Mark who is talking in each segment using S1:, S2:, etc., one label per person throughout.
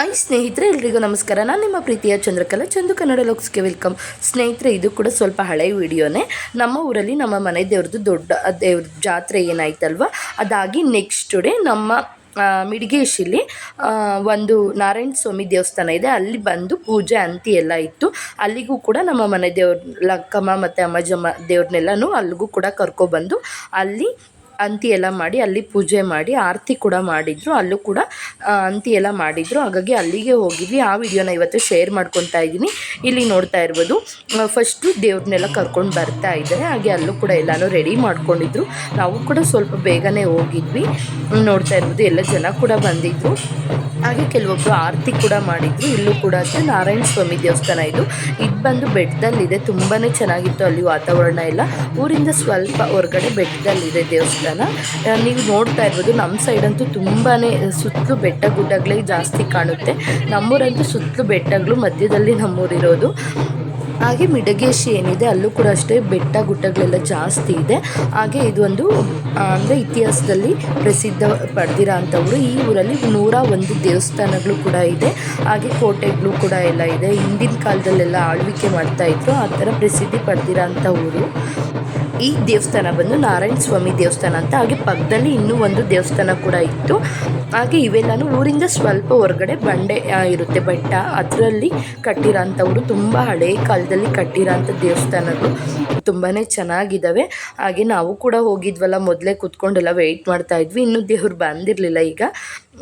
S1: I ಸ್ನೇಹಿತರೆ, ಎಲ್ರಿಗೂ ನಮಸ್ಕಾರ. ನಾನು ನಿಮ್ಮ ಪ್ರೀತಿಯ ಚಂದ್ರಕಲಾ, ಚಂದು ಕನ್ನಡ ಲೋಕ್ಸ್ಗೆ ವೆಲ್ಕಮ್. ಸ್ನೇಹಿತರೆ, ಇದು ಕೂಡ ಸ್ವಲ್ಪ ಹಳೆಯ ವಿಡಿಯೋನೇ. ನಮ್ಮ ಊರಲ್ಲಿ ನಮ್ಮ ಮನೆ ದೇವ್ರದ್ದು ದೊಡ್ಡ ದೇವ್ರ ಜಾತ್ರೆ ಏನಾಯ್ತಲ್ವ? ಅದಾಗಿ ನೆಕ್ಸ್ಟ್ ಡೇ ನಮ್ಮ ಮಿಡಿಗೇಶಿಲಿ ಒಂದು ನಾರಾಯಣ ಸ್ವಾಮಿ ದೇವಸ್ಥಾನ ಇದೆ. ಅಲ್ಲಿ ಬಂದು ಪೂಜೆ, ಅಂತಿ ಎಲ್ಲ ಇತ್ತು. ಅಲ್ಲಿಗೂ ಕೂಡ ನಮ್ಮ ಮನೆ ದೇವ್ರ ಲಕ್ಕಮ್ಮ ಮತ್ತು ಅಮ್ಮಜಮ್ಮ ದೇವ್ರನ್ನೆಲ್ಲನೂ ಅಲ್ಲಿಗೂ ಕೂಡ ಕರ್ಕೊಬಂದು ಅಲ್ಲಿ ಅಂತಿ ಎಲ್ಲ ಮಾಡಿ ಅಲ್ಲಿ ಪೂಜೆ ಮಾಡಿ, ಆರತಿ ಕೂಡ ಮಾಡಿದ್ರು. ಅಲ್ಲೂ ಕೂಡ ಅಂತಿ ಎಲ್ಲ ಮಾಡಿದ್ರು. ಹಾಗಾಗಿ ಅಲ್ಲಿಗೆ ಹೋಗಿದ್ವಿ. ಆ ವಿಡಿಯೋನ ಇವತ್ತು ಶೇರ್ ಮಾಡ್ಕೊತಾ ಇದ್ದೀನಿ. ಇಲ್ಲಿ ನೋಡ್ತಾ ಇರ್ಬೋದು. ಫಸ್ಟು ದೇವ್ರನ್ನೆಲ್ಲ ಕರ್ಕೊಂಡು ಬರ್ತಾ ಇದ್ದಾರೆ. ಹಾಗೆ ಅಲ್ಲೂ ಕೂಡ ಎಲ್ಲನೂ ರೆಡಿ ಮಾಡ್ಕೊಂಡಿದ್ರು. ನಾವು ಕೂಡ ಸ್ವಲ್ಪ ಬೇಗನೆ ಹೋಗಿದ್ವಿ. ನೋಡ್ತಾ ಇರ್ಬೋದು, ಎಲ್ಲ ಜನ ಕೂಡ ಬಂದಿದ್ರು. ಹಾಗೆ ಕೆಲವೊಬ್ಬರು ಆರತಿ ಕೂಡ ಮಾಡಿದ್ರು, ಇಲ್ಲೂ ಕೂಡ ಅಷ್ಟೇ. ನಾರಾಯಣ ಸ್ವಾಮಿ ದೇವಸ್ಥಾನ ಇದು. ಇದು ಬಂದು ಬೆಟ್ಟದಲ್ಲಿದೆ ತುಂಬಾ ಚೆನ್ನಾಗಿತ್ತು ಅಲ್ಲಿ ವಾತಾವರಣ ಎಲ್ಲ. ಊರಿಂದ ಸ್ವಲ್ಪ ಹೊರಗಡೆ ಬೆಟ್ಟದಲ್ಲಿದೆ ದೇವಸ್ಥಾನ. ನೀವು ನೋಡ್ತಾ ಇರ್ಬೋದು ನಮ್ಮ ಸೈಡ್ ಅಂತೂ ತುಂಬಾ ಸುತ್ತಲೂ ಬೆಟ್ಟ ಗುಡ್ಡಗಳೇ ಜಾಸ್ತಿ ಕಾಣುತ್ತೆ. ನಮ್ಮೂರಂತೂ ಸುತ್ತಲೂ ಬೆಟ್ಟಗಳು, ಮಧ್ಯದಲ್ಲಿ ನಮ್ಮೂರಿರೋದು. ಹಾಗೆ ಮಿಡಗೇಶಿ ಏನಿದೆ, ಅಲ್ಲೂ ಕೂಡ ಅಷ್ಟೇ ಬೆಟ್ಟ ಗುಡ್ಡಗಳೆಲ್ಲ ಜಾಸ್ತಿ ಇದೆ. ಹಾಗೆ ಇದೊಂದು ಅಂದರೆ ಇತಿಹಾಸದಲ್ಲಿ ಪ್ರಸಿದ್ಧ ಪಡೆದಿರೋ ಅಂಥವ್ರು. ಈ ಊರಲ್ಲಿ ನೂರ ಒಂದು ದೇವಸ್ಥಾನಗಳು ಕೂಡ ಇದೆ. ಹಾಗೆ ಕೋಟೆಗಳು ಕೂಡ ಎಲ್ಲ ಇದೆ. ಹಿಂದಿನ ಕಾಲದಲ್ಲೆಲ್ಲ ಆಳ್ವಿಕೆ ಮಾಡ್ತಾ ಇದ್ರು. ಆ ಥರ ಪ್ರಸಿದ್ಧಿ ಪಡೆದಿರೋ ಅಂಥ ಊರು. ಈ ದೇವಸ್ಥಾನ ಬಂದು ನಾರಾಯಣ ಸ್ವಾಮಿ ದೇವಸ್ಥಾನ ಅಂತ. ಹಾಗೆ ಪಕ್ಕದಲ್ಲಿ ಇನ್ನೂ ಒಂದು ದೇವಸ್ಥಾನ ಕೂಡ ಇತ್ತು. ಹಾಗೆ ಇವೆಲ್ಲನೂ ಊರಿಂದ ಸ್ವಲ್ಪ ಹೊರಗಡೆ ಬಂಡೆ ಇರುತ್ತೆ ಬೆಟ್ಟ. ಅದರಲ್ಲಿ ಕಟ್ಟಿರೋಂಥವ್ರು ತುಂಬ ಹಳೆ ಕಾಲದಲ್ಲಿ ಕಟ್ಟಿರೋಂಥ ದೇವಸ್ಥಾನಗಳು ತುಂಬಾ ಚೆನ್ನಾಗಿದ್ದಾವೆ ಹಾಗೆ ನಾವು ಕೂಡ ಹೋಗಿದ್ವಲ್ಲ, ಮೊದಲೇ ಕೂತ್ಕೊಂಡೆಲ್ಲ ವೆಯ್ಟ್ ಮಾಡ್ತಾ ಇದ್ವಿ. ಇನ್ನೂ ದೇವ್ರು ಬಂದಿರಲಿಲ್ಲ ಈಗ.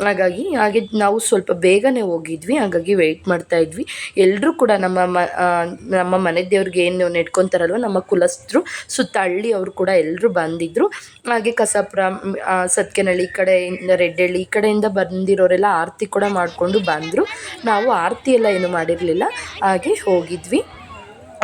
S1: ಹಾಗಾಗಿ ಹಾಗೆ ನಾವು ಸ್ವಲ್ಪ ಬೇಗನೆ ಹೋಗಿದ್ವಿ, ಹಾಗಾಗಿ ವೆಯ್ಟ್ ಮಾಡ್ತಾ ಇದ್ವಿ. ಎಲ್ಲರೂ ಕೂಡ ನಮ್ಮ ಮ ನಮ್ಮ ಮನೆ ದೇವ್ರಿಗೆ ಏನು ನೆಡ್ಕೊತಾರಲ್ವ, ನಮ್ಮ ಕುಲಸ್ಥರು ಸುತ್ತ ಹಳ್ಳಿ ಅವರು ಕೂಡ ಎಲ್ಲರೂ ಬಂದಿದ್ದರು ಹಾಗೆ ಕಸಾಪುರ ಸತ್ಕೆನಹಳ್ಳಿ ಈ ಕಡೆಯಿಂದ ರೆಡ್ಡಳ್ಳಿ ಈ ಕಡೆಯಿಂದ ಬಂದಿರೋರೆಲ್ಲ ಆರತಿ ಕೂಡ ಮಾಡಿಕೊಂಡು ಬಂದರು. ನಾವು ಆರತಿ ಎಲ್ಲ ಏನು ಮಾಡಿರಲಿಲ್ಲ, ಹಾಗೆ ಹೋಗಿದ್ವಿ.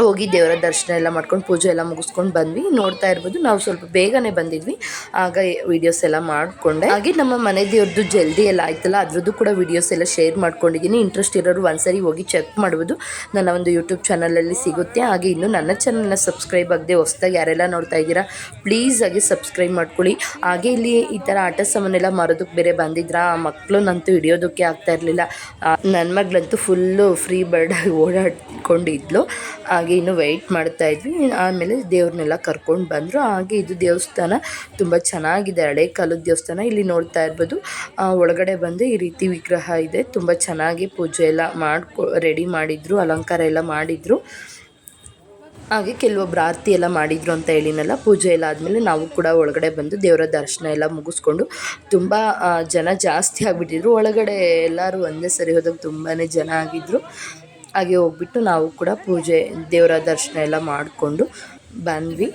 S1: ಹೋಗಿ ದೇವರ ದರ್ಶನ ಎಲ್ಲ ಮಾಡ್ಕೊಂಡು ಪೂಜೆ ಎಲ್ಲ ಮುಗಿಸ್ಕೊಂಡು ಬಂದ್ವಿ. ನೋಡ್ತಾ ಇರ್ಬೋದು, ನಾವು ಸ್ವಲ್ಪ ಬೇಗನೆ ಬಂದಿದ್ವಿ. ಆಗ ವಿಡಿಯೋಸ್ ಎಲ್ಲ ಮಾಡಿಕೊಂಡೆ. ಹಾಗೆ ನಮ್ಮ ಮನೆ ದೇವ್ರದ್ದು ಜಲ್ದಿ ಎಲ್ಲ ಆಯ್ತಲ್ಲ, ಅದ್ರದ್ದು ಕೂಡ ವಿಡಿಯೋಸ್ ಎಲ್ಲ ಶೇರ್ ಮಾಡ್ಕೊಂಡಿದ್ದೀನಿ. ಇಂಟ್ರೆಸ್ಟ್ ಇರೋರು ಒಂದ್ಸರಿ ಹೋಗಿ ಚೆಕ್ ಮಾಡ್ಬೋದು. ನನ್ನ ಒಂದು ಯೂಟ್ಯೂಬ್ ಚಾನಲಲ್ಲಿ ಸಿಗುತ್ತೆ. ಹಾಗೆ ಇನ್ನು ನನ್ನ ಚಾನಲ್ನ ಸಬ್ಸ್ಕ್ರೈಬ್ ಆಗದೆ ಹೊಸ್ದಾಗಿ ಯಾರೆಲ್ಲ ನೋಡ್ತಾ ಇದ್ದೀರಾ ಪ್ಲೀಸ್ ಆಗಿ ಸಬ್ಸ್ಕ್ರೈಬ್ ಮಾಡ್ಕೊಳ್ಳಿ. ಹಾಗೆ ಇಲ್ಲಿ ಈ ಥರ ಆಟ ಸಾಮಾನೆಲ್ಲ ಮಾರೋದಕ್ಕೆ ಬೇರೆ ಬಂದಿದ್ರಾ ಆ ಮಕ್ಕಳು ನಂತೂ ಹಿಡಿಯೋದಕ್ಕೆ ಆಗ್ತಾ ಇರಲಿಲ್ಲ. ನನ್ನ ಮಗಳಂತೂ ಫುಲ್ಲು ಫ್ರೀ ಬರ್ಡ್ ಆಗಿ ಓಡಾಡ್ಕೊಂಡಿದ್ಲು. ಹಾಗೆ ಇನ್ನು ವೆಯ್ಟ್ ಮಾಡ್ತಾ ಇದ್ವಿ. ಆಮೇಲೆ ದೇವ್ರನ್ನೆಲ್ಲ ಕರ್ಕೊಂಡು ಬಂದರು. ಹಾಗೆ ಇದು ದೇವಸ್ಥಾನ ತುಂಬ ಚೆನ್ನಾಗಿದೆ. ಹಳೆ ಕಾಲದ ದೇವಸ್ಥಾನ. ಇಲ್ಲಿ ನೋಡ್ತಾ ಇರ್ಬೋದು. ಒಳಗಡೆ ಬಂದು ಈ ರೀತಿ ವಿಗ್ರಹ ಇದೆ. ತುಂಬ ಚೆನ್ನಾಗಿ ಪೂಜೆ ಎಲ್ಲ ಮಾಡ್ಕೊ ರೆಡಿ ಮಾಡಿದರು. ಅಲಂಕಾರ ಎಲ್ಲ ಮಾಡಿದರು. ಹಾಗೆ ಕೆಲವೊಬ್ರು ಆರತಿ ಎಲ್ಲ ಮಾಡಿದ್ರು ಅಂತ ಹೇಳಿನಲ್ಲ ಪೂಜೆ ಎಲ್ಲ ಆದಮೇಲೆ ನಾವು ಕೂಡ ಒಳಗಡೆ ಬಂದು ದೇವರ ದರ್ಶನ ಎಲ್ಲ ಮುಗಿಸ್ಕೊಂಡು ತುಂಬ ಜನ ಜಾಸ್ತಿ ಆಗಿಬಿಟ್ಟಿದ್ರು. ಒಳಗಡೆ ಎಲ್ಲರೂ ಒಂದೇ ಸರಿ ಹೋದಾಗ ತುಂಬಾ ಜನ ಆಗಿದ್ದರು ಹಾಗೆ ಹೋಗ್ಬಿಟ್ಟು ನಾವು ಕೂಡ ಪೂಜೆ ದೇವರ ದರ್ಶನ ಎಲ್ಲ ಮಾಡಿಕೊಂಡು ಬಂದ್ವಿ.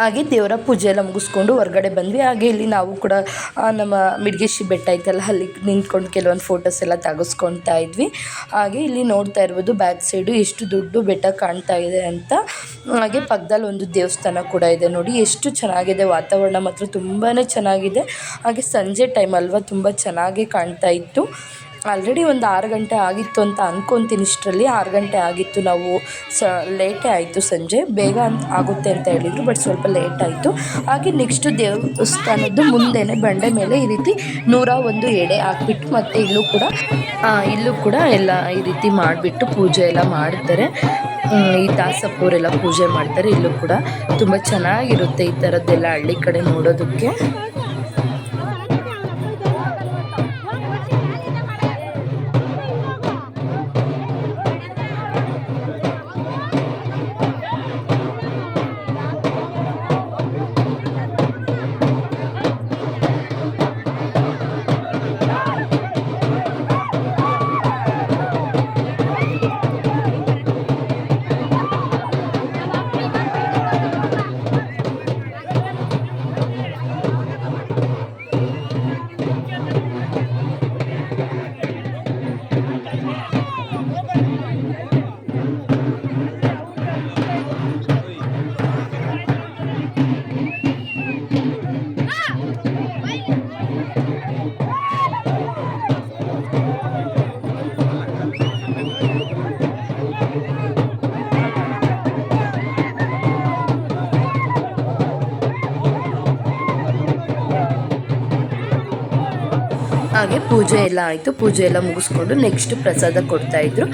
S1: ಹಾಗೆ ದೇವರ ಪೂಜೆ ಎಲ್ಲ ಮುಗಿಸ್ಕೊಂಡು ಹೊರಗಡೆ ಬಂದ್ವಿ. ಹಾಗೆ ಇಲ್ಲಿ ನಾವು ಕೂಡ ನಮ್ಮ ಮಿಡ್ಗೇಶಿ ಬೆಟ್ಟ ಐತಲ್ಲ, ಅಲ್ಲಿ ನಿಂತ್ಕೊಂಡು ಕೆಲವೊಂದು ಫೋಟೋಸ್ ಎಲ್ಲ ತೆಗೆಸ್ಕೊಳ್ತಾ ಇದ್ವಿ. ಹಾಗೆ ಇಲ್ಲಿ ನೋಡ್ತಾ ಇರ್ಬೋದು ಬ್ಯಾಕ್ ಸೈಡು ಎಷ್ಟು ದೊಡ್ಡ ಬೆಟ್ಟ ಕಾಣ್ತಾ ಇದೆ ಅಂತ. ಹಾಗೆ ಪಕ್ಕದಲ್ಲಿ ಒಂದು ದೇವಸ್ಥಾನ ಕೂಡ ಇದೆ ನೋಡಿ, ಎಷ್ಟು ಚೆನ್ನಾಗಿದೆ ವಾತಾವರಣ ಮಾತ್ರ ತುಂಬಾ ಚೆನ್ನಾಗಿದೆ. ಹಾಗೆ ಸಂಜೆ ಟೈಮ್ ಅಲ್ವಾ ತುಂಬ ಚೆನ್ನಾಗಿ ಕಾಣ್ತಾ ಇತ್ತು. ಆಲ್ರೆಡಿ ಒಂದು ಆರು ಗಂಟೆ ಆಗಿತ್ತು ಅಂತ ಅಂದ್ಕೊತೀನಿ ಇಷ್ಟರಲ್ಲಿ. ಆರು ಗಂಟೆ ಆಗಿತ್ತು, ನಾವು ಸ ಲೇಟೇ ಆಯಿತು ಸಂಜೆ. ಬೇಗ ಅಂತ ಆಗುತ್ತೆ ಅಂತ ಹೇಳಿದರು ಬಟ್ ಸ್ವಲ್ಪ ಲೇಟ್ ಆಯಿತು. ಹಾಗೆ ನೆಕ್ಸ್ಟು ದೇವಸ್ಥಾನದ್ದು ಮುಂದೆನೇ ಬಂಡೆ ಮೇಲೆ ಈ ರೀತಿ ನೂರ ಒಂದು ಎಡೆ ಹಾಕ್ಬಿಟ್ಟು ಮತ್ತು ಇಲ್ಲೂ ಕೂಡ ಇಲ್ಲೂ ಕೂಡ ಎಲ್ಲ ಈ ರೀತಿ ಮಾಡಿಬಿಟ್ಟು ಪೂಜೆ ಎಲ್ಲ ಮಾಡ್ತಾರೆ. ಈ ದಾಸಪ್ಪವರೆಲ್ಲ ಪೂಜೆ ಮಾಡ್ತಾರೆ, ಇಲ್ಲೂ ಕೂಡ. ತುಂಬ ಚೆನ್ನಾಗಿರುತ್ತೆ ಈ ಥರದ್ದೆಲ್ಲ ಹಳ್ಳಿ ಕಡೆ ನೋಡೋದಕ್ಕೆ. ಪೂಜೆ ಎಲ್ಲ ಆಯಿತು. ಪೂಜೆ ಎಲ್ಲ ಮುಗಿಸ್ಕೊಂಡು ನೆಕ್ಸ್ಟ್ ಪ್ರಸಾದ ಕೊಡ್ತಾಯಿದ್ರು ಇದ್ರು.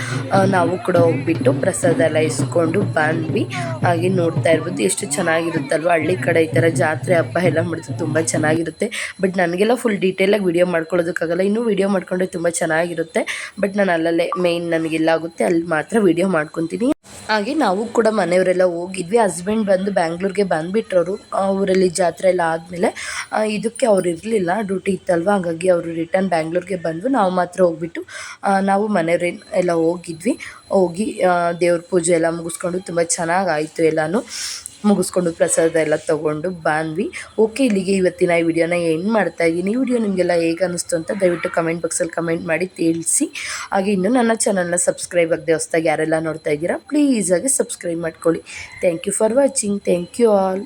S1: ನಾವು ಕೂಡ ಹೋಗ್ಬಿಟ್ಟು ಪ್ರಸಾದ ಎಲ್ಲ ಇಸ್ಕೊಂಡು ಬಂದ್ವಿ. ಹಾಗೆ ನೋಡ್ತಾ ಇರ್ಬೋದು, ಎಷ್ಟು ಚೆನ್ನಾಗಿರುತ್ತಲ್ವ? ಹಳ್ಳಿ ಕಡೆ ಈ ಥರ ಜಾತ್ರೆ, ಹಬ್ಬ ಎಲ್ಲ ಮಾಡಿದ್ರೆ ತುಂಬ ಚೆನ್ನಾಗಿರುತ್ತೆ. ಬಟ್ ನನಗೆಲ್ಲ ಫುಲ್ ಡೀಟೇಲಾಗಿ ವಿಡಿಯೋ ಮಾಡ್ಕೊಳ್ಳೋದಕ್ಕಾಗಲ್ಲ. ಇನ್ನೂ ವಿಡಿಯೋ ಮಾಡ್ಕೊಂಡ್ರೆ ತುಂಬ ಚೆನ್ನಾಗಿರುತ್ತೆ. ಬಟ್ ನಾನು ಅಲ್ಲಲ್ಲೇ ಮೇಯ್ನ್ ನನಗೆಲ್ಲ ಆಗುತ್ತೆ ಅಲ್ಲಿ ಮಾತ್ರ ವಿಡಿಯೋ ಮಾಡ್ಕೊತೀನಿ. ಹಾಗೆ ನಾವು ಕೂಡ ಮನೆಯವರೆಲ್ಲ ಹೋಗಿದ್ವಿ. ಹಸ್ಬೆಂಡ್ ಬಂದು ಬ್ಯಾಂಗ್ಳೂರ್ಗೆ ಬಂದುಬಿಟ್ರವರು ಊರಲ್ಲಿ ಜಾತ್ರೆ ಎಲ್ಲ ಆದಮೇಲೆ ಇದಕ್ಕೆ ಅವ್ರು ಇರಲಿಲ್ಲ. ಡ್ಯೂಟಿ ಇತ್ತಲ್ವ? ಹಾಗಾಗಿ ಅವರು ರಿಟರ್ನ್ ಬ್ಯಾಂಗ್ಳೂರ್ಗೆ ಬಂದು ನಾವು ಮಾತ್ರ ಹೋಗ್ಬಿಟ್ಟು ನಾವು ಮನೆಯವ್ರ ಎಲ್ಲ ಹೋಗಿದ್ವಿ. ಹೋಗಿ ದೇವ್ರ ಪೂಜೆ ಎಲ್ಲ ಮುಗಿಸ್ಕೊಂಡು ತುಂಬ ಚೆನ್ನಾಗಾಯಿತು ಎಲ್ಲನೂ. ಮುಗಿಸ್ಕೊಂಡು ಪ್ರಸಾದ ಎಲ್ಲ ತೊಗೊಂಡು ಬಂದ್ವಿ. ಓಕೆ ಇಲ್ಲಿಗೆ ಇವತ್ತಿನ ಈ ವಿಡಿಯೋನ ಎಂಡ್ ಮಾಡ್ತಾ ಇದ್ದೀನಿ. ಈ ವಿಡಿಯೋ ನಿಮಗೆಲ್ಲ ಹೇಗೆ ಅನ್ನಿಸ್ತು ಅಂತ ದಯವಿಟ್ಟು ಕಮೆಂಟ್ ಬಾಕ್ಸಲ್ಲಿ ಕಮೆಂಟ್ ಮಾಡಿ ತಿಳಿಸಿ. ಹಾಗೆ ಇನ್ನೂ ನನ್ನ ಚಾನಲ್ನ ಸಬ್ಸ್ಕ್ರೈಬ್ ಆಗದೆ ಹೊಸ್ದಾಗಿ ಯಾರೆಲ್ಲ ನೋಡ್ತಾ ಇದ್ದೀರಾ ಪ್ಲೀಸಾಗಿ ಸಬ್ಸ್ಕ್ರೈಬ್ ಮಾಡ್ಕೊಳ್ಳಿ. Thank you for watching thank you all